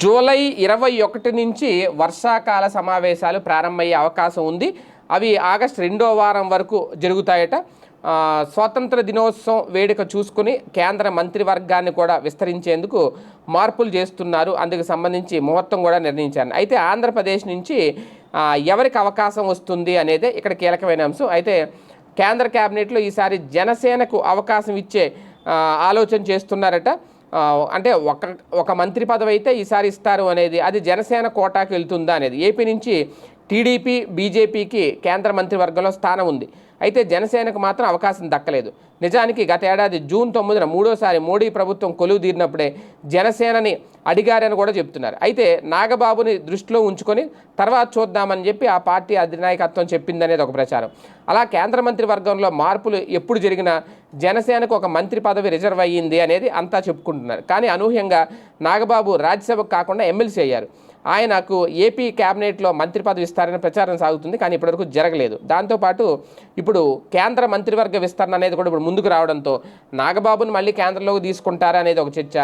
July ఇరవై ఒకటి నుంచి వర్షాకాల సమావేశాలు ప్రారంభమయ్యే అవకాశం ఉంది. అవి ఆగస్ట్ రెండో వారం వరకు జరుగుతాయట. స్వాతంత్ర దినోత్సవం వేడుక చూసుకుని కేంద్ర మంత్రివర్గాన్ని కూడా విస్తరించేందుకు మార్పులు చేస్తున్నారు. అందుకు సంబంధించి ముహూర్తం కూడా నిర్ణయించారు. అయితే ఆంధ్రప్రదేశ్ నుంచి ఎవరికి అవకాశం వస్తుంది అనేది ఇక్కడ కీలకమైన అంశం. అయితే కేంద్ర కేబినెట్లో ఈసారి జనసేనకు అవకాశం ఇచ్చే ఆలోచన చేస్తున్నారట. అంటే ఒక ఒక మంత్రి పదవి అయితే ఈసారి ఇస్తారు అనేది అది జనసేన కోటాకి వెళ్తుందా అనేది. ఏపీ నుంచి టీడీపీ బీజేపీకి కేంద్ర మంత్రివర్గంలో స్థానం ఉంది. అయితే జనసేనకు మాత్రం అవకాశం దక్కలేదు. నిజానికి గత ఏడాది జూన్ తొమ్మిదిన మూడోసారి మోడీ ప్రభుత్వం కొలువు తీరినప్పుడే జనసేనని అడిగారని కూడా చెప్తున్నారు. అయితే నాగబాబుని దృష్టిలో ఉంచుకొని తర్వాత చూద్దామని చెప్పి ఆ పార్టీ అధినాయకత్వం చెప్పిందనేది ఒక ప్రచారం. అలా కేంద్ర మంత్రి వర్గంలో మార్పులు ఎప్పుడు జరిగినా జనసేనకు ఒక మంత్రి పదవి రిజర్వ్ అయ్యింది అనేది అంతా చెప్పుకుంటున్నారు. కానీ అనూహ్యంగా నాగబాబు రాజ్యసభకు కాకుండా ఎమ్మెల్సీ అయ్యారు. ఆయనకు ఏపీ క్యాబినెట్లో మంత్రి పదవి ఇస్తారని ప్రచారం సాగుతుంది కానీ ఇప్పటివరకు జరగలేదు. దాంతోపాటు ఇప్పుడు కేంద్ర మంత్రివర్గ విస్తరణ అనేది కూడా ఇప్పుడు ముందుకు రావడంతో నాగబాబును మళ్ళీ కేంద్రంలోకి తీసుకుంటారా అనేది ఒక చర్చ.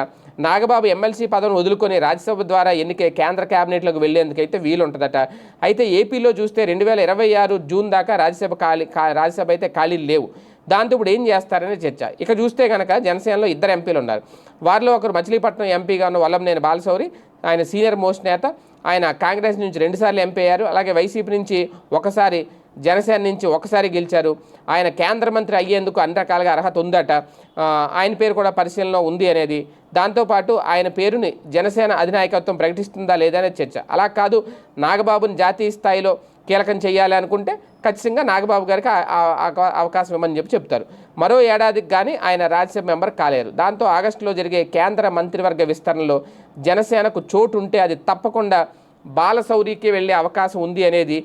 నాగబాబు ఎమ్మెల్సీ పదవిని వదులుకొని రాజ్యసభ ద్వారా ఎన్నికే కేంద్ర క్యాబినెట్లోకి వెళ్ళేందుకైతే వీలు ఉంటుందట అయితే ఏపీలో చూస్తే రెండు వేల ఇరవై ఆరు జూన్ దాకా రాజ్యసభ ఖాళీ రాజ్యసభ అయితే ఖాళీలు లేవు. దాంతో ఇప్పుడు ఏం చేస్తారనే చర్చ. ఇక చూస్తే కనుక జనసేనలో ఇద్దరు ఎంపీలు ఉన్నారు. వారిలో ఒకరు మచిలీపట్నం ఎంపీగా ఉన్న వల్లంనేని బాలశౌరి ఆయన సీనియర్ మోస్ట్ నేత ఆయన కాంగ్రెస్ నుంచి రెండుసార్లు ఎంపీ అయ్యారు. అలాగే వైసీపీ నుంచి ఒకసారి జనసేన నుంచి ఒకసారి గెలిచారు. ఆయన కేంద్ర మంత్రి అయ్యేందుకు అన్ని రకాలుగా అర్హత ఉందట. ఆయన పేరు కూడా పరిశీలనలో ఉంది అనేది. దాంతోపాటు ఆయన పేరుని జనసేన అధినాయకత్వం ప్రకటిస్తుందా లేదా అనేది చర్చ. అలా కాదు నాగబాబుని జాతీయ స్థాయిలో కీలకం చేయాలి అనుకుంటే ఖచ్చితంగా నాగబాబు గారికి ఆ- అవకాశం ఇవ్వమని చెప్పి చెప్తారు. మరో ఏడాదికి కానీ ఆయన రాజ్యసభ మెంబర్ కాలేరు. దాంతో ఆగస్టులో జరిగే కేంద్ర మంత్రివర్గ విస్తరణలో జనసేనకు చోటు ఉంటే అది తప్పకుండా బాలసౌరికి వెళ్ళే అవకాశం ఉంది అనేది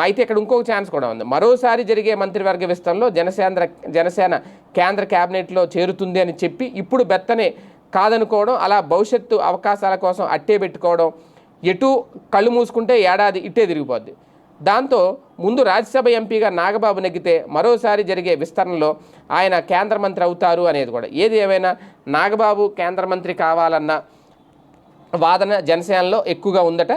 అయితే ఇక్కడ ఇంకొక ఛాన్స్ కూడా ఉంది. మరోసారి జరిగే మంత్రివర్గ విస్తరణలో జనసేన జనసేన కేంద్ర కేబినెట్లో చేరుతుంది అని చెప్పి ఇప్పుడు బెత్తనే కాదనుకోవడం అలా భవిష్యత్తు అవకాశాల కోసం అట్టే పెట్టుకోవడం ఎటు కళ్ళు మూసుకుంటే ఏడాది ఇట్టే తిరిగిపోద్ది. దాంతో ముందు రాజ్యసభ ఎంపీగా నాగబాబు నెగ్గితే మరోసారి జరిగే విస్తరణలో ఆయన కేంద్ర మంత్రి అవుతారు అనేది కూడా. ఏది ఏమైనా నాగబాబు కేంద్ర మంత్రి కావాలన్న వాదన జనసేనలో ఎక్కువగా ఉందట.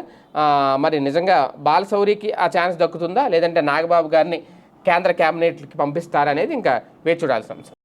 మరి నిజంగా బాలశౌరికి ఆ ఛాన్స్ దక్కుతుందా? లేదంటే నాగబాబు గారిని కేంద్ర క్యాబినెట్కి పంపిస్తారనేది ఇంకా వేచి చూడాల్సిన అంశం.